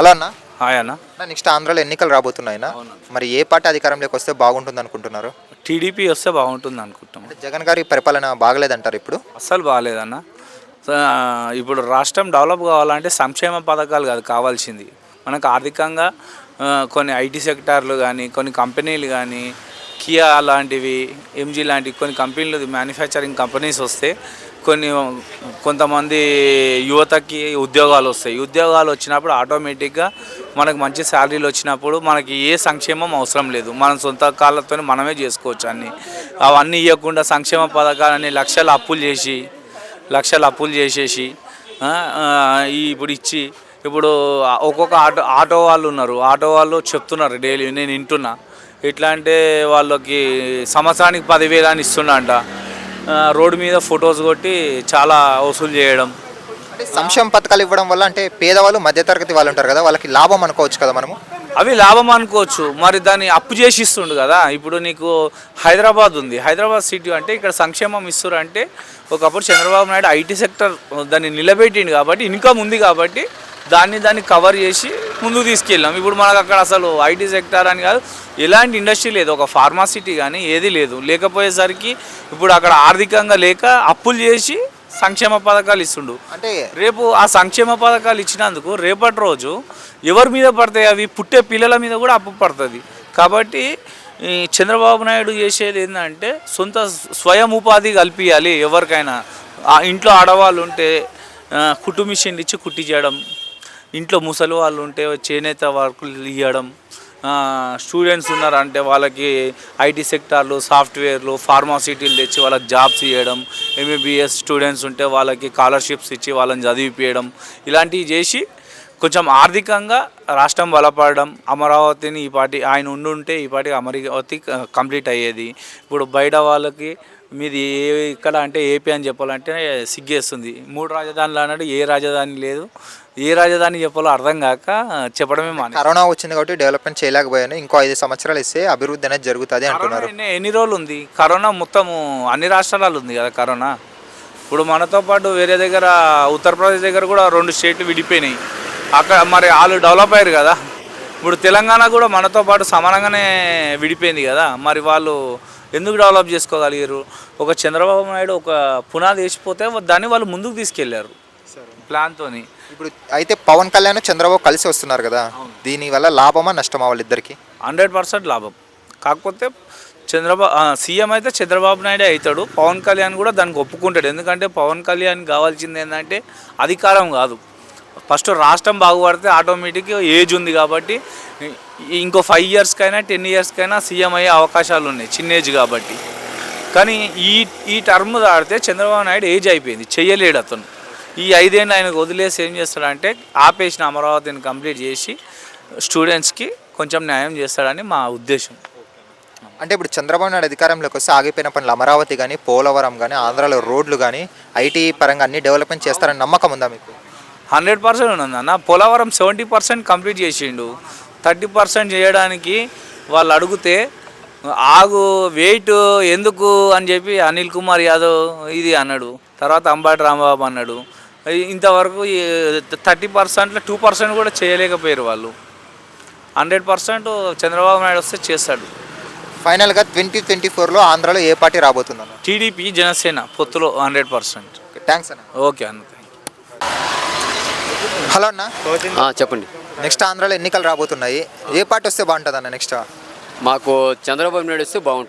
Hello అన్న. Hi అన్న. Next ఆంధ్రాలో ఎన్నికలు రాబోతున్నాయినా మరి ఏ పార్టీ అధికారంలోకి వస్తే బాగుంటుంది అనుకుంటున్నారు? టీడీపీ వస్తే బాగుంటుంది అనుకుంటాం అంటే జగన్ గారి పరిపాలన బాగలేదంటారు ఇప్పుడు? అస్సలు బాగాలేదన్న. ఇప్పుడు రాష్ట్రం డెవలప్ కావాలంటే సంక్షేమ పథకాలు కాదు కావాల్సింది. మనకు ఆర్థికంగా కొన్ని ఐటీ సెక్టార్లు కానీ కొన్ని కంపెనీలు కానీ కియా లాంటివి ఎంజీ లాంటివి కొన్ని కంపెనీలు మ్యానుఫ్యాక్చరింగ్ కంపెనీస్ వస్తే కొన్ని కొంతమంది యువతకి ఉద్యోగాలు వస్తాయి. ఉద్యోగాలు వచ్చినప్పుడు ఆటోమేటిక్గా మనకు మంచి శాలరీలు వచ్చినప్పుడు మనకి ఏ సంక్షేమం అవసరం లేదు. మన సొంత కాళ్ళతో మనమే చేసుకోవచ్చు అన్నీ. అవన్నీ ఇవ్వకుండా సంక్షేమ పథకాలని లక్షలు అప్పులు చేసి లక్షలు అప్పులు చేసేసి ఇప్పుడు ఇచ్చి ఇప్పుడు ఒక్కొక్క ఆటో ఆటో వాళ్ళు ఉన్నారు. ఆటో వాళ్ళు చెప్తున్నారు డైలీ నేను వింటున్నా. ఎట్లా అంటే వాళ్ళకి సంవత్సరానికి పదివేలు అని ఇస్తున్నా అంట ఆ, రోడ్డు మీద ఫొటోస్ కొట్టి చాలా వసూలు చేయడం. అంటే సంక్షేమ పథకాలు ఇవ్వడం వల్ల అంటే పేదవాళ్ళు మధ్యతరగతి వాళ్ళు ఉంటారు కదా వాళ్ళకి లాభం అనుకోవచ్చు కదా మనము? అవి లాభం అనుకోవచ్చు. మరి దాన్ని అప్పు చేసి ఇస్తుండు కదా. ఇప్పుడు నీకు హైదరాబాద్ ఉంది. హైదరాబాద్ సిటీ అంటే ఇక్కడ సంక్షేమం ఇస్తారు అంటే ఒకప్పుడు చంద్రబాబు నాయుడు ఐటీ సెక్టర్ దాన్ని నిలబెట్టిండు కాబట్టి ఇన్కమ్ ఉంది కాబట్టి దాన్ని దాన్ని కవర్ చేసి ముందుకు తీసుకెళ్ళాం. ఇప్పుడు మనకు అక్కడ అసలు ఐటీ సెక్టర్ అని కాదు ఎలాంటి ఇండస్ట్రీ లేదు. ఒక ఫార్మాసిటీ కానీ ఏది లేదు. లేకపోయేసరికి ఇప్పుడు అక్కడ ఆర్థికంగా లేక అప్పులు చేసి సంక్షేమ పథకాలు ఇస్తుండు. అంటే రేపు ఆ సంక్షేమ పథకాలు ఇచ్చినందుకు రేపటి రోజు ఎవరి మీద పడతాయి అవి? పుట్టే పిల్లల మీద కూడా అప్పు పడుతుంది. కాబట్టి ఈ చంద్రబాబు నాయుడు చేసేది ఏంటంటే సొంత స్వయం ఉపాధి కల్పించాలి ఎవరికైనా. ఇంట్లో ఆడవాళ్ళు ఉంటే మిషన్ ఇచ్చి కుట్టి చేయడం ఇంట్లో ముసలి వాళ్ళు ఉంటే చేనేత వర్కులు ఇవ్వడం స్టూడెంట్స్ ఉన్నారంటే వాళ్ళకి ఐటీ సెక్టార్లు సాఫ్ట్వేర్లు ఫార్మాసిటీలు తెచ్చి వాళ్ళకి జాబ్స్ ఇవ్వడం ఎంబీబీఎస్ స్టూడెంట్స్ ఉంటే వాళ్ళకి స్కాలర్షిప్స్ ఇచ్చి వాళ్ళని చదివిపించడం ఇలాంటివి చేసి కొంచెం ఆర్థికంగా రాష్ట్రం బలపడడం అమరావతిని ఈ పాటి ఆయన ఉండుంటే ఈ పాటి అమరావతి కంప్లీట్ అయ్యేది. ఇప్పుడు బయట వాళ్ళకి మీది ఏ ఇక్కడ అంటే ఏపీ అని చెప్పాలంటే సిగ్గేస్తుంది. మూడు రాజధానులు అన్నాడు ఏ రాజధాని లేదు. ఏ రాజధాని చెప్పాలో అర్థం కాక చెప్పడమే మానే కరోనా వచ్చింది కాబట్టి డెవలప్మెంట్ చేయలేకపోయాను. ఇంకో ఐదు సంవత్సరాలు ఇస్తే అభివృద్ధి అనేది జరుగుతుంది అంటున్నారు. ఎన్ని రోజులు ఉంది? కరోనా మొత్తము అన్ని రాష్ట్రాలలో ఉంది కదా కరోనా. ఇప్పుడు మనతో పాటు వేరే దగ్గర ఉత్తరప్రదేశ్ దగ్గర కూడా రెండు స్టేట్లు విడిపోయినాయి. అక్కడ మరి వాళ్ళు డెవలప్ అయ్యారు కదా. ఇప్పుడు తెలంగాణ కూడా మనతో పాటు సమానంగానే విడిపోయింది కదా. మరి వాళ్ళు ఎందుకు డెవలప్ చేసుకోగలిగారు? ఒక చంద్రబాబు నాయుడు ఒక పునాది వేసిపోతే దాన్ని వాళ్ళు ముందుకు తీసుకెళ్ళారు. ప్లాన్తోని ఇప్పుడు అయితే పవన్ కళ్యాణ్ చంద్రబాబు కలిసి వస్తున్నారు కదా. దీనివల్ల లాభమా నష్టమా వాళ్ళిద్దరికి హండ్రెడ్ పర్సెంట్ లాభం. కాకపోతే చంద్రబాబు సీఎం అయితే చంద్రబాబు నాయుడే అవుతాడు. పవన్ కళ్యాణ్ కూడా దానికి ఒప్పుకుంటాడు. ఎందుకంటే పవన్ కళ్యాణ్ కావాల్సింది ఏంటంటే అధికారం కాదు. ఫస్ట్ రాష్ట్రం బాగుపడితే ఆటోమేటిక్ ఏజ్ ఉంది కాబట్టి ఇంకో ఫైవ్ ఇయర్స్కైనా టెన్ ఇయర్స్కైనా సీఎం అయ్యే అవకాశాలు ఉన్నాయి చిన్న ఏజ్ కాబట్టి. కానీ ఈ ఈ టర్మ్ దాడితే చంద్రబాబు నాయుడు ఏజ్ అయిపోయింది చెయ్యలేడు అతను. ఈ ఐదేళ్ళు ఆయనకు వదిలేసి ఏం చేస్తాడంటే ఆపేసిన అమరావతిని కంప్లీట్ చేసి స్టూడెంట్స్కి కొంచెం న్యాయం చేస్తాడని మా ఉద్దేశం. అంటే ఇప్పుడు చంద్రబాబు నాయుడు అధికారంలోకి వస్తే ఆగిపోయిన పనులు అమరావతి కానీ పోలవరం కానీ ఆంధ్రాలో రోడ్లు కానీ ఐటీ పరంగా అన్ని డెవలప్మెంట్ చేస్తారని నమ్మకం ఉందా మీకు? హండ్రెడ్ పర్సెంట్ ఉంది అన్న. పోలవరం సెవెంటీ పర్సెంట్ కంప్లీట్ చేసిండు. థర్టీ పర్సెంట్ చేయడానికి వాళ్ళు అడిగితే ఆగు వెయిట్ ఎందుకు? అని చెప్పి అనిల్ కుమార్ యాదవ్ ఇది అన్నాడు. తర్వాత అంబాటి రాంబాబు అన్నాడు. ఇంతవరకు థర్టీ పర్సెంట్లో టూ పర్సెంట్ కూడా చేయలేకపోయారు వాళ్ళు. హండ్రెడ్ పర్సెంట్ చంద్రబాబు నాయుడు వస్తే చేస్తాడు. ఫైనల్గా ట్వంటీ ట్వంటీ ఫోర్లో ఆంధ్రాలో ఏ పార్టీ రాబోతుందన్న? టీడీపీ జనసేన పొత్తులో హండ్రెడ్ పర్సెంట్. థ్యాంక్స్ అన్న. ఓకే అన్న. హలో అన్న. చెప్పండి. నెక్స్ట్ ఆంధ్రాలో ఎన్నికలు రాబోతున్నాయి. ఏ పార్టీ వస్తే బాగుంటుంది అన్న నెక్స్ట్? మాకు చంద్రబాబు నాయుడు వస్తే బాగుంటుంది.